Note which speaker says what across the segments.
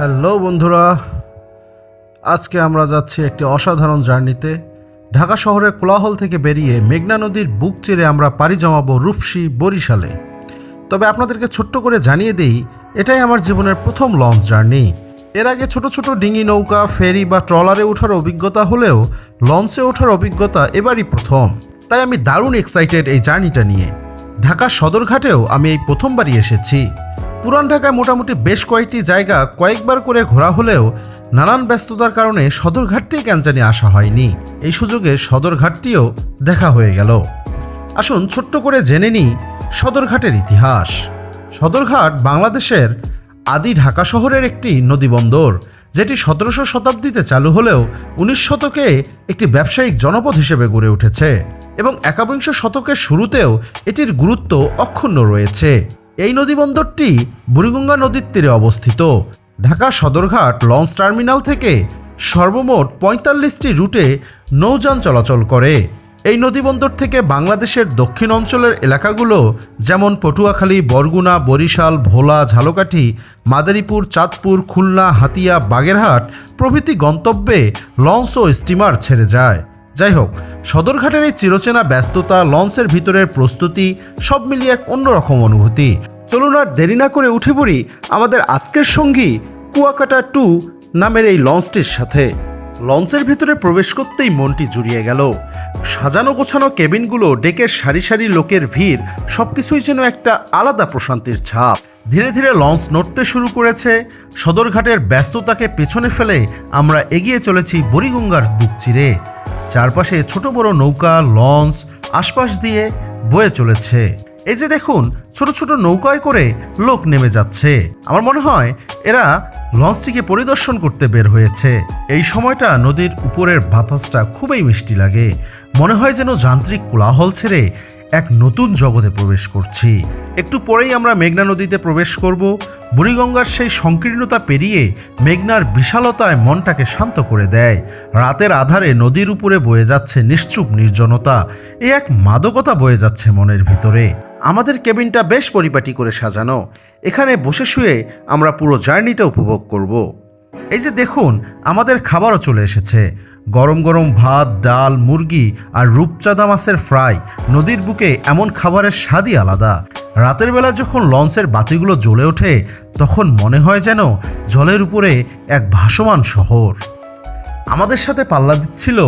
Speaker 1: Hello বন্ধুরা, আজকে আমরা যাচ্ছি একটি অসাধারণ জার্নিতে। ঢাকা শহরের কোলাহল থেকে বেরিয়ে মেঘনা নদীর বুক চিরে আমরা পাড়ি জমাবো রূপসী বরিশালে। তবে আপনাদেরকে ছোট্ট করে জানিয়ে দিই, এটাই আমার জীবনের প্রথম লঞ্চ জার্নি। এর আগে ছোট ছোট ডিঙি নৌকা, ফেরি বা ট্রলারে ওঠার অভিজ্ঞতা হলেও লঞ্চে ওঠার অভিজ্ঞতা এবারই প্রথম। তাই আমি দারুণ এক্সাইটেড এই জার্নিটা নিয়ে। ঢাকা সদরঘাটেও আমি এই প্রথমবারই এসেছি। পুরান ঢাকায় মোটামুটি বেশ কয়েকটি জায়গা কয়েকবার করে ঘোরা হলেও নানান ব্যস্ততার কারণে সদরঘাটটি কেন জানি আসা হয়নি। এই সুযোগে সদরঘাটটিও দেখা হয়ে গেল। আসুন ছোট্ট করে জেনে নিই সদরঘাটের ইতিহাস। সদরঘাট বাংলাদেশের আদি ঢাকা শহরের একটি নদীবন্দর, যেটি সতেরোশো শতাব্দীতে চালু হলেও উনিশ শতকে একটি ব্যবসায়িক জনপদ হিসেবে গড়ে উঠেছে এবং একাবিংশ শতকের শুরুতেও এটির গুরুত্ব অক্ষুণ্ণ রয়েছে। এই নদীবন্দরটি বুড়িগঙ্গা নদীর তীরে অবস্থিত। ঢাকা সদরঘাট লঞ্চ টার্মিনাল থেকে সর্বমোট পঁয়তাল্লিশটি রুটে নৌযান চলাচল করে। এই নদীবন্দর থেকে বাংলাদেশের দক্ষিণ অঞ্চলের এলাকাগুলো যেমন পটুয়াখালী, বরগুনা, বরিশাল, ভোলা, ঝালকাঠি, মাদারীপুর, চাঁদপুর, খুলনা, হাতিয়া, বাগেরহাট প্রভৃতি গন্তব্যে লঞ্চ ও স্টিমার ছেড়ে যায়। যাই হোক সদরঘাটের এই চিরচেনা ব্যস্ততা, লঞ্চের ভিতরের প্রস্তুতি, সব মিলিয়ে এক অন্যরকম অনুভূতি। চলুন আর দেরি না করে উঠে পড়ি আমাদের আজকের সঙ্গী কুয়াকাটা টু নামের এই লঞ্চটির সাথে। লঞ্চের ভিতরে প্রবেশ করতেই মনটি জুড়িয়ে গেল। সাজানো গোছানো কেবিনগুলো ডেকের সারি সারি লোকের ভিড়, সবকিছুই যেন একটা আলাদা প্রশান্তির ছাপ। ধীরে ধীরে লঞ্চ নড়তে শুরু করেছে। সদরঘাটের ব্যস্ততাকে পেছনে ফেলে আমরা এগিয়ে চলেছি বরিগঙ্গার বুক চিরে। চারপাশে ছোট বড় নৌকা, লঞ্চ, আশপাশ দিয়ে বয়ে চলেছে। এই যে দেখুন, ছোট ছোট নৌকায় করে লোক নেমে যাচ্ছে। আমার মনে হয় এরা লঞ্চটিকে পরিদর্শন করতে বের হয়েছে। এই সময়টা নদীর উপরের বাতাসটা খুবই মিষ্টি লাগে। মনে হয় যেন যান্ত্রিক কোলাহল ছেড়ে এক নতুন জগতে প্রবেশ করছি। একটু পরেই আমরা মেঘনা নদীতে প্রবেশ করব। বুড়িগঙ্গার সেই সংকীর্ণতা পেরিয়ে মেঘনার বিশালতায় মনটাকে শান্ত করে দেয়। রাতের আধারে নদীর উপরে বয়ে যাচ্ছে নিশ্চুপ নির্জনতা। এ এক মাদকতা বয়ে যাচ্ছে মনের ভিতরে। আমাদের কেবিনটা বেশ পরিপাটি করে সাজানো। এখানে বসে শুয়ে আমরা পুরো জার্নিটা উপভোগ করব। এই যে দেখুন, আমাদের খাবারও চলে এসেছে। গরম গরম ভাত, ডাল, মুরগি আর রূপচাঁদা মাছের ফ্রাই নদীর বুকে এমন খাবারের স্বাদই আলাদা। রাতের বেলা যখন লঞ্চের বাতিগুলো জ্বলে ওঠে, তখন মনে হয় যেন জলের উপরে এক ভাসমান শহর। আমাদের সাথে পাল্লা দিচ্ছিল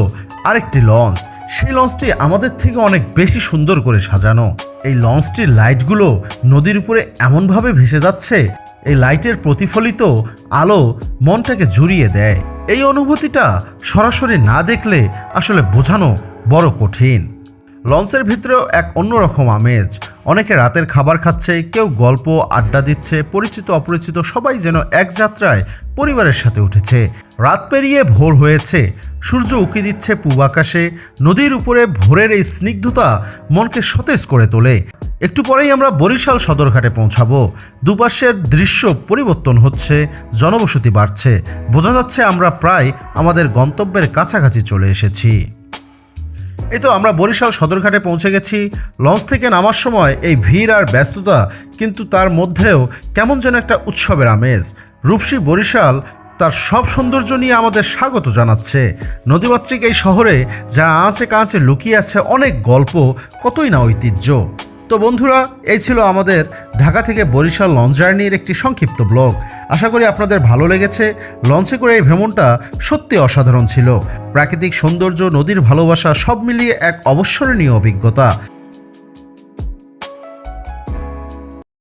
Speaker 1: আরেকটি লঞ্চ। সেই লঞ্চটি আমাদের থেকে অনেক বেশি সুন্দর করে সাজানো। এই লঞ্চটির লাইটগুলো নদীর উপরে এমনভাবে ভেসে যাচ্ছে এই লাইটের প্রতিফলিত আলো মনটাকে জুড়িয়ে দেয়। এই অনুভূতিটা সরাসরি না দেখলে আসলে বোঝানো বড় কঠিন। লঞ্চের ভিতরেও এক অন্যরকম আমেজ। অনেকে রাতের খাবার খাচ্ছে, কেউ গল্প, আড্ডা দিচ্ছে, পরিচিত, অপরিচিত, সবাই যেন এক যাত্রায় পরিবারের সাথে উঠেছে। রাত পেরিয়ে ভোর হয়েছে। সূর্য উঁকি দিচ্ছে পূব আকাশে। নদীর উপরে ভোরের এই স্নিগ্ধতা মনকে সতেজ করে তোলে। একটু পরেই আমরা বরিশাল সদরঘাটে পৌঁছাবো। দুপাশের দৃশ্য পরিবর্তন হচ্ছে, জনবসতি বাড়ছে। বোঝা যাচ্ছে আমরা প্রায় আমাদের গন্তব্যের কাছাকাছি চলে এসেছি। এই তো আমরা বরিশাল সদরঘাটে পৌঁছে গেছি। লঞ্চ থেকে নামার সময় এই ভিড় আর ব্যস্ততা, কিন্তু তার মধ্যেও কেমন যেন একটা উৎসবের আমেজ। রূপসী বরিশাল তার সব সৌন্দর্য নিয়ে আমাদের স্বাগত জানাচ্ছে। নদীমাতৃক এই শহরে যা আঁচে কাঁচে লুকিয়ে আছে অনেক গল্প, কতই না ঐতিহ্য। তো বন্ধুরা, এই ছিল আমাদের ঢাকা থেকে বরিশাল লঞ্চ জার্নির একটি সংক্ষিপ্ত ব্লগ। আশা করি আপনাদের ভালো লেগেছে। লঞ্চে করে এই ভ্রমণটা সত্যি অসাধারণ ছিল। প্রাকৃতিক সৌন্দর্য, নদীর ভালোবাসা সব মিলিয়ে এক অবসরণীয় অভিজ্ঞতা।